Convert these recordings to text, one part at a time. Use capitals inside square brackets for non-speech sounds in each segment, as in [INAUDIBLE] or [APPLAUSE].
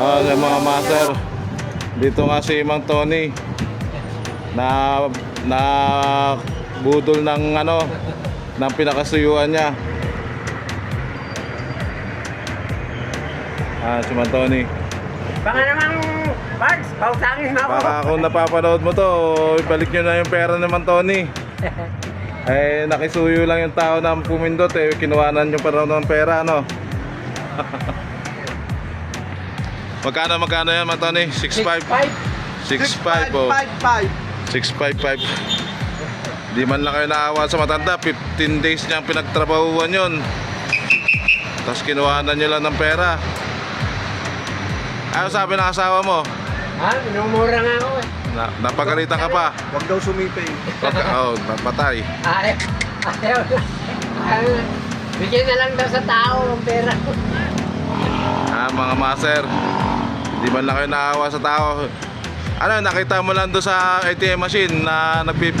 Yung mga master. Dito nga si Mang Tony na na budol ng ano ng pinakasuyuan niya. Ah, si Mang Tony. Baka namang, Bards, pautangin mo ako. Baka kung napapanood mo to, ibalik nyo na yung pera ni Mang Tony. [LAUGHS] Eh, nakisuyo lang yung tao na pumindot eh. Kinuhanan nyo pa raw ng pera, ano? [LAUGHS] magkano, magkano yan, Mang Tony? 6'5"? 6'5", oh. 655. Di man lang kayo naawa sa matanda. 15 days niyang pinagtrabahuan yon. Tapos kinuhanan niyo lang ng pera. Ano sabi ng asawa mo? Ha? Minumura nga ako eh. Na, napagalitan ka pa. Huwag daw sumipay. Pagka, oh, napatay. Ayaw. Ayaw. Ayaw. Bigyan na lang daw sa tao ang pera. Ah, mga master. Di man lang kayo naawa sa tao. Ano, nakita mo lang doon sa ATM machine na nagpip,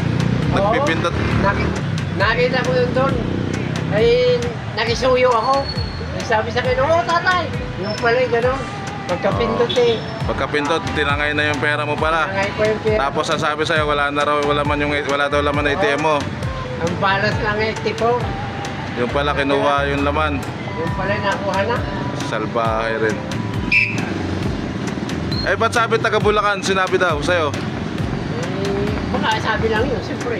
nagpipindot. Nakita, nakita ko yun doon. Ay, nakisuyo ako. Ay, sabi sa akin, oo tatay. Yung pala yung gano'n. Pagkapindot eh. Pagkapindot, tinangay na yung pera mo pala. Nangay ko yung pera. Tapos ang sabi sa'yo, wala na raw, wala man yung, wala daw laman ng ATM mo. Ang balas lang eh, tipo. Yung pala, kinuha yung laman. Yung pala nakuha na. Salbahe rin. Eh, ba't sabi taga Bulacan, sinabi daw sa'yo? Eh, baka sabi lang yun, siyempre.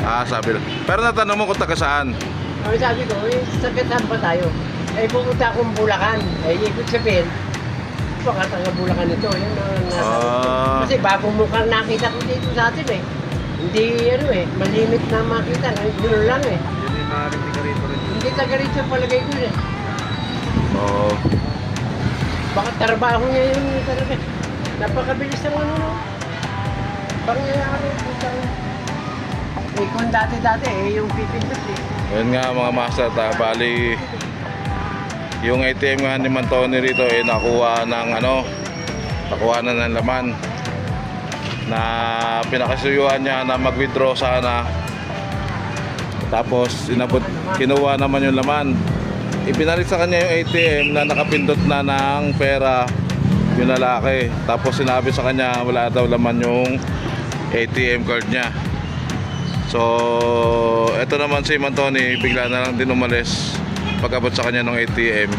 Ah, sabi lang. Pero natanong mo kung taga saan? Ang sabi ko, eh, sakit saan ba tayo? Eh, pupunta akong Bulacan. Eh, ibig sabihin, baka taga Bulacan ito. Yun ang nasa Ah. Kasi bagong mukhang nakita ko dito sa atin eh. Hindi, ano eh, malimit na makita. Gano'n lang eh. Hindi taga rito palagay ko eh. Oo. Baka trabaho niya yun talaga. Napakabilis ng ano. no? Pangyayari. Eh, kung dati-dati eh, yung pipindot eh. Yun nga mga master, ta, bali yung ATM nga ni Mantoni rito eh nakuha ng ano, nakuha na ng laman na pinakasuyuan niya na mag-withdraw sana. Tapos inabot, kinuha naman yung laman. Ipinalit sa kanya yung ATM na nakapindot na ng pera yung lalaki. Tapos sinabi sa kanya wala daw laman yung ATM card niya. So, eto naman si Mantoni, bigla na lang din umalis pagkabot sa kanya ng ATM.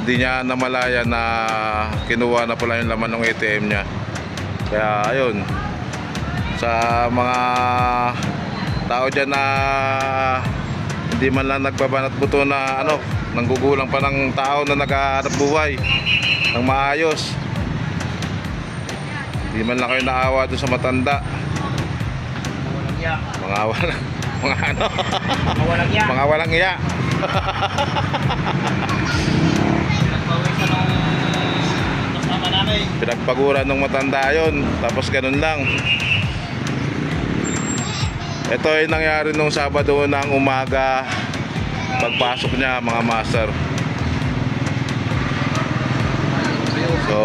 Hindi niya namalaya na kinuha na pala yung laman ng ATM niya. Kaya ayun, sa mga tao dyan na hindi man lang nagbabanat buto na ano, nanggugulang pa ng tao na naghahanap buhay ng maayos. Hindi man lang kayo naawa doon sa matanda. Mga walang, mga ano, Walang iya. mga walang iya. Nagpawisan ng kasama namin. Pinagpaguran ng matanda yon tapos ganun lang. Ito ay nangyari nung Sabado ng umaga pagpasok niya mga master. So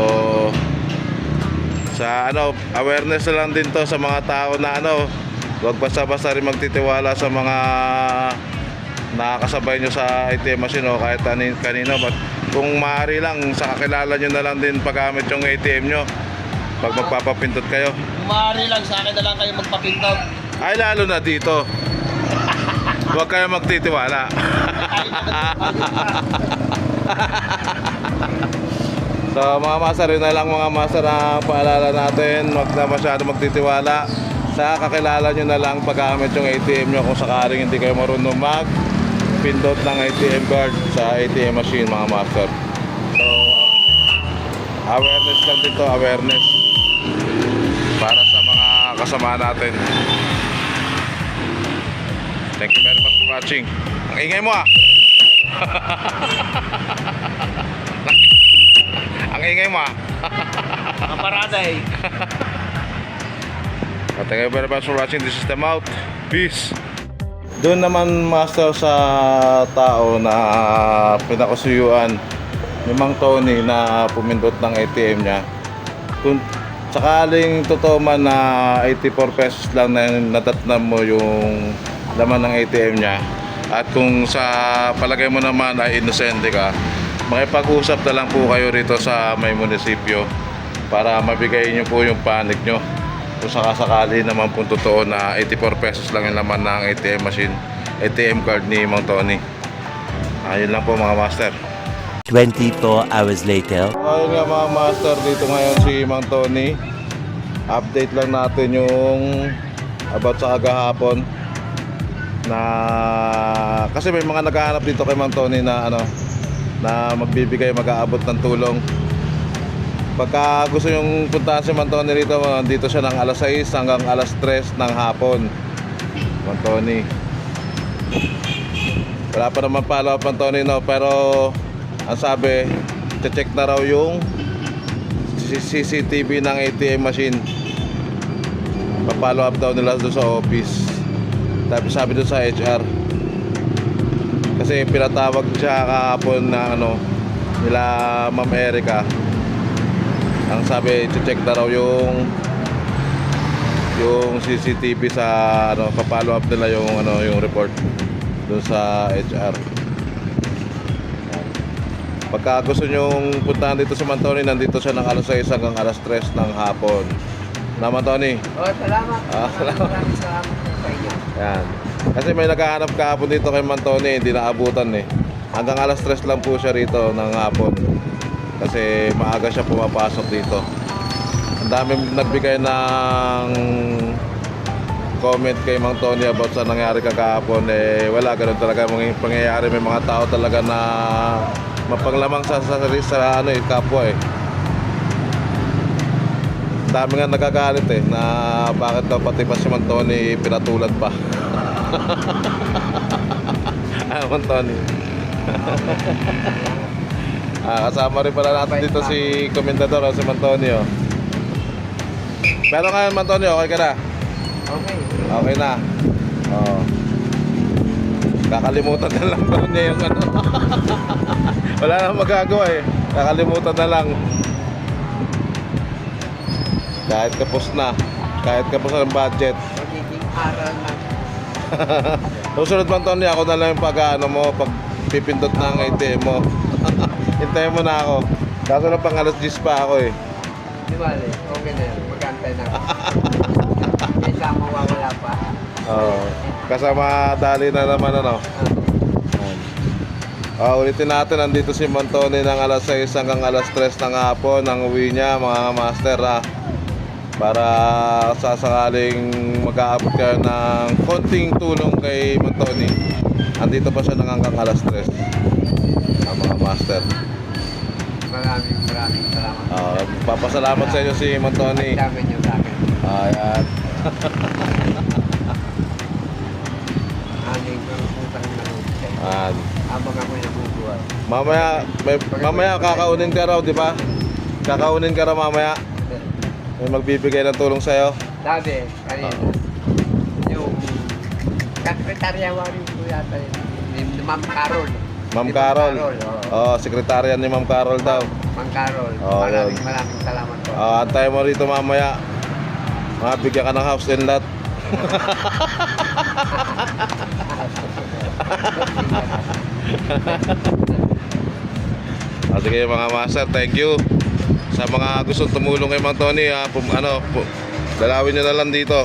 sa ano, awareness na lang din to sa mga tao na ano, wag basta-basta rin magtitiwala sa mga nakakasabay nyo sa ATM machine o kahit anin, kanino. But kung maaari lang, sa kakilala nyo na lang din paggamit yung ATM nyo pag magpapapindot kayo. Kumari lang sa akin na lang kayo magpapindot. Ay lalo na dito. Huwag kayo magtitiwala. [LAUGHS] so mga master, na lang mga master ang paalala natin. Huwag na masyado magtitiwala. Sa kakilala nyo na lang paggamit yung ATM nyo kung sakaling hindi kayo marunong mag pindot ng ATM card sa ATM machine mga master. So awareness lang dito, awareness para sa mga kasama natin. Thank you very much for watching. Ang ingay mo ah. [LAUGHS] Ang ingay mo ah. Ang parada eh. Uh, [LAUGHS] Thank you very much for watching. This is the mouth. Peace. Doon naman master sa tao na pinakasuyuan ni Mang Tony na pumindot ng ATM niya. Kung sakaling totoo man na 84 pesos lang na natatnam mo yung laman ng ATM niya. At kung sa palagay mo naman ay inosente ka, makipag-usap na lang po kayo rito sa may munisipyo para mabigay nyo po yung panic nyo kung sakasakali naman po totoo na 84 pesos lang yung laman ng ATM machine ATM card ni Mang Tony. Ayun lang po mga master. 24 hours later. ayun nga mga master dito ngayon si Mang Tony. Update lang natin yung about sa agahapon na kasi may mga naghahanap dito kay Mang Tony na ano na magbibigay mag-aabot ng tulong. Pagka gusto yung puntahan si Mang Tony rito dito siya ng alas 6 hanggang alas 3 ng hapon. Mang Tony. Wala pa naman follow up Mang Tony no? Pero ang sabi check na raw yung CCTV ng ATM machine. Pa-follow up daw nila doon sa office tapos sabi doon sa HR kasi pinatawag siya kahapon na ano nila Ma'am Erica ang sabi check na raw yung yung CCTV sa ano pa-follow up nila yung ano yung report doon sa HR Pagka gusto nyong puntahan dito sa Mantoni, nandito siya ng alas 6 hanggang alas 3 ng hapon. Na Mantoni? Oh, salamat. Ah, [LAUGHS] salamat. Maraming salamat. Yan. Kasi may naghahanap kahapon dito kay Mantoni, hindi naabutan eh. Hanggang alas 3 lang po siya rito ng hapon. Kasi maaga siya pumapasok dito. Ang dami nagbigay ng comment kay Mang Tony about sa nangyari kakahapon eh wala ganun talaga mga pangyayari may mga tao talaga na mapanglamang sa sa, sa, ano eh kapwa eh dami nga nagagalit eh na bakit daw pati pa si Mang Tony pinatulad pa [LAUGHS] ah Mang Tony ah, kasama rin pala natin dito si Komendador oh, si Mang Tony oh. pero ngayon Mang Tony okay ka na Okay. Okay na. Oo. Kakalimutan na lang daw [LAUGHS] niya yung ano. [LAUGHS] Wala na magagawa eh. Kakalimutan na lang. Kahit kapos na. Kahit kapos na ng budget. Magiging aral na. [LAUGHS] Susunod man Tony, ako na lang yung pag ano mo, pag pipindot ng ATM mo. [LAUGHS] Hintayin mo na ako. Kaso na pang alas 10 pa ako eh. Di ba? Okay na yan. Magantay na ako. [LAUGHS] Kaysa mawawala pa. Oo. Kasama dali na naman ano. Ah, ulitin natin, nandito si Montone ng alas 6 hanggang alas 3 ng hapon ang uwi niya mga master ah. Para sa sakaling mag-aabot kayo ng konting tulong kay Montone. Andito pa siya ng hanggang alas 3. Ang mga master. Maraming maraming salamat. Ah, papasalamat sa inyo si Montone. Dami niyo sa akin. Ayan. Aning manood kayo. Ayan. Habang ako nabubuhay. Mamaya, may, mamaya kakaunin ka raw, di ba? Kakaunin ka raw mamaya. May magbibigay ng tulong sa'yo. Dati, kanina. Yung sekretarya warin ko yata yun. Ni Ma'am Carol. Ma'am Carol. oo. Oh, sekretarya ni Ma'am Carol daw. Ma'am Carol. Oo, maraming yun. maraming salamat po. Ah, antay mo rito mamaya. Mabigyan ka ng house and lot. [LAUGHS] Ah, sige mga master, thank you. Sa mga gusto tumulong kay Mang Tony, ah, pum, ano, pu, dalawin nyo na lang dito.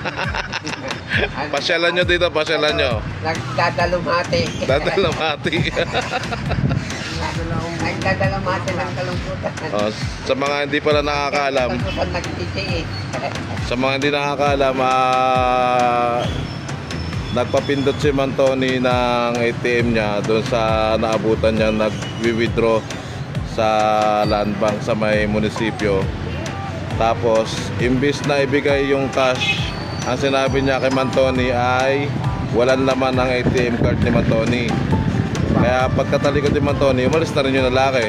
[LAUGHS] Pasyalan nyo dito, pasyalan nyo. Nagdadalumati. Dadalamati. Nagdadalumati [LAUGHS] ng kalungkutan. oh, sa mga hindi pala nakakaalam, sa mga hindi nakakaalam, ah, nagpapindot si Mantoni ng ATM niya doon sa naabutan niya nag-withdraw sa land bank sa may munisipyo. Tapos, imbis na ibigay yung cash, ang sinabi niya kay Mantoni ay walang laman ng ATM card ni Mantoni. Kaya pagkatalikod ni Mantoni, umalis na rin yung lalaki.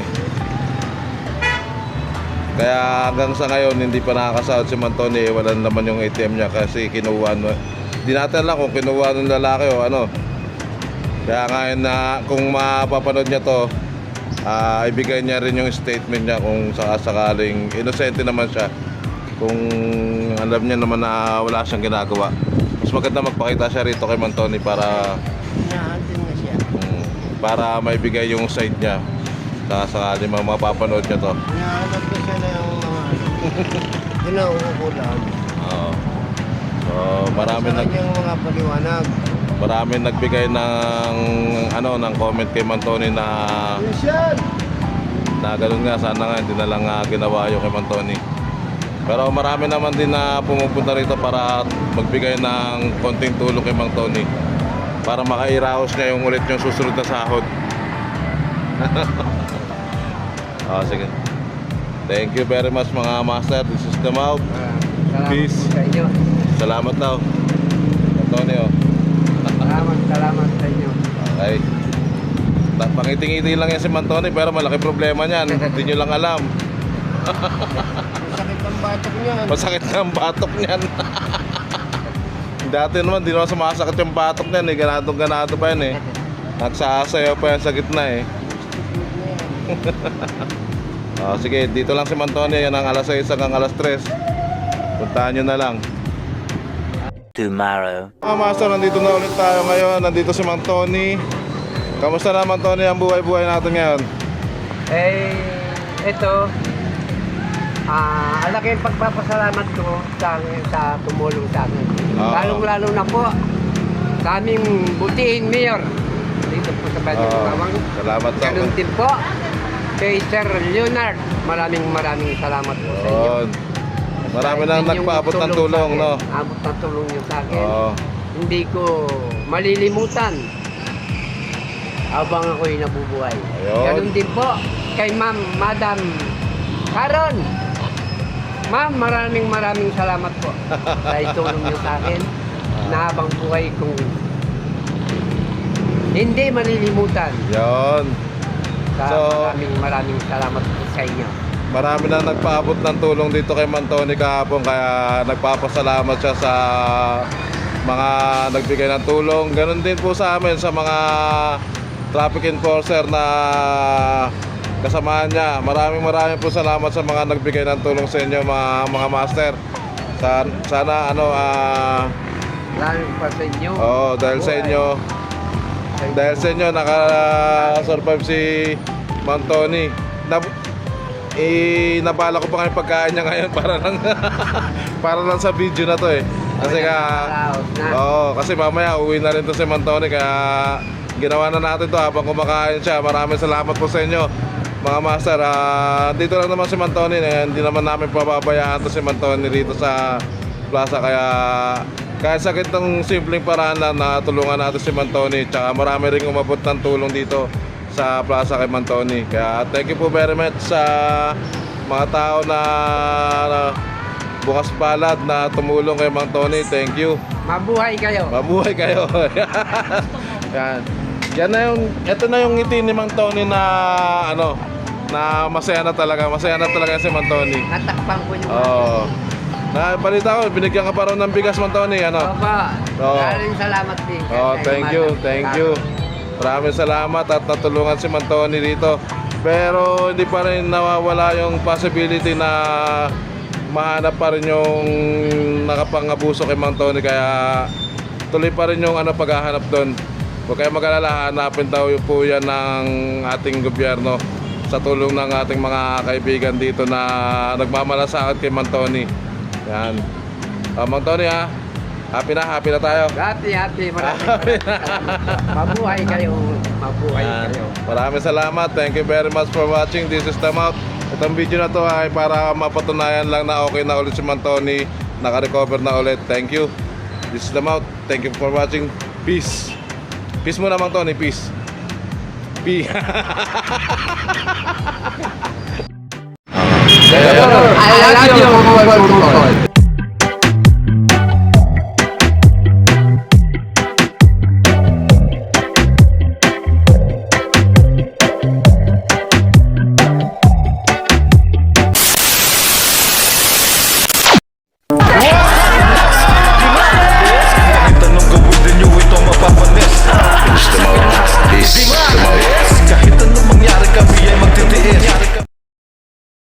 Kaya hanggang sa ngayon hindi pa nakakasahod si Mantoni, wala naman yung ATM niya kasi kinuha no. Di natin alam kung kinuha ng lalaki o ano. Kaya ngayon na kung mapapanood niya to, ah ibigay niya rin yung statement niya kung sakasakaling inosente naman siya. Kung alam niya naman na wala siyang ginagawa. Mas maganda magpakita siya rito kay Mantoni para na siya. mm, para maibigay yung side niya. Saka sakali mga mapapanood niya to. Hinahanap ko siya ng mga ano. Yun ang ukukulan. Oo. So, marami Sa nag kanyang mga paliwanag. Marami nagbigay ng ano ng comment kay Mantoni na na ganun nga sana nga hindi na lang ah, ginawa yung kay Mantoni. Pero marami naman din na pumupunta rito para magbigay ng konting tulong kay Mang Tony para makairaos niya yung ulit yung susunod na sahod. [LAUGHS] Ah, sige. Thank you very much mga master. This is the mouth. Salamat Peace. Salamat daw. Tony oh. Salamat, salamat sa inyo. Okay. Pangiting-ngiti lang yan si Mantoni pero malaki problema niyan. [LAUGHS] Hindi nyo lang alam. Masakit ang batok niyan. Masakit ang batok niyan. [LAUGHS] Dati naman, di naman sumasakit yung batok niyan eh. Ganadong ganado pa yan eh. [LAUGHS] Nagsasayaw pa yan sa gitna eh. oh, sige, dito lang si Mantoni. Yan ang alas 6 hanggang alas 3. Puntahan nyo na lang. Tomorrow. Mga master, nandito na ulit tayo ngayon. Nandito si Mang Tony. Kamusta naman Tony ang buhay-buhay natin ngayon? Eh, ito, ah, ang laki ang pagpapasalamat ko sa, sa tumulong sa akin. Oo. Lalong-lalo na po sa aming butihin mayor dito po sa Badyo Oh, Tawang. salamat sa Ganun din po kay Sir Leonard. Maraming maraming salamat po sa inyo. Yun. Marami nang nagpaabot ng tulong, no? Abot ng tulong niyo sa akin. Oo. Hindi ko malilimutan habang ako'y nabubuhay. Ayun. Ganun din po kay Ma'am, Madam Karon. Ma'am, maraming maraming salamat po [LAUGHS] sa itulong niyo sa akin na habang buhay kong hindi malilimutan. Yun. Sa So- maraming maraming salamat po sa inyo. Marami na nagpaabot ng tulong dito kay Mantoni kahapon kaya nagpapasalamat siya sa mga nagbigay ng tulong. Ganon din po sa amin sa mga traffic enforcer na kasamahan niya. Maraming maraming po salamat sa mga nagbigay ng tulong sa inyo mga mga master. Sana, sana ano ah Lalo pa sa inyo. oh, dahil sa inyo dahil sa inyo naka-survive si Mang Tony. Na, eh, nabala ko pa ngayon pagkain niya ngayon [LAUGHS] para lang para lang sa video na to eh. Kasi ka. Oo, kasi mamaya uwi na rin to si Mang Tony kaya ginawa na natin to habang kumakain siya. Maraming salamat po sa inyo. Mga master, ah, dito lang naman si Mang Tony, eh, hindi naman namin pababayaan to si Mang Tony rito sa plaza kaya kahit sakit ng simpleng paraan lang na tulungan natin si Mantoni tsaka marami rin umabot ng tulong dito sa plaza kay Mantoni kaya thank you po very much sa mga tao na, na bukas palad na tumulong kay Mang Tony thank you Mabuhay kayo. mabuhay kayo [LAUGHS] yan yan na yung ito na yung ngiti ni Mang Tony na ano na masaya na talaga masaya na talaga si Mang Tony Natakpan ko yung Oo. Na balita ko, binigyan ka pa raw ng bigas man Tony, ano? Opa, Oo. maraming salamat din. Oh, thank you, thank you. Maraming salamat at natulungan si Mantoni dito. Pero hindi pa rin nawawala yung possibility na mahanap pa rin yung nakapangabuso kay Mantoni kaya tuloy pa rin yung ano paghahanap doon. Huwag kayo mag-alala, hanapin daw po yan ng ating gobyerno sa tulong ng ating mga kaibigan dito na nagmamalasakit kay Mantoni. Yan. Uh, Mantoni ha, happy na, happy na tayo. Happy, happy. Maraming maraming. Mabuhay kayo. Mabuhay Yan. kayo. Maraming salamat. Thank you very much for watching. This is the mouth. Itong video na to ay para mapatunayan lang na okay na ulit si Mantoni. Naka-recover na ulit. Thank you. This is the mouth. Thank you for watching. Peace. Peace muna Mang Tony. Peace. Peace. [LAUGHS] I love you.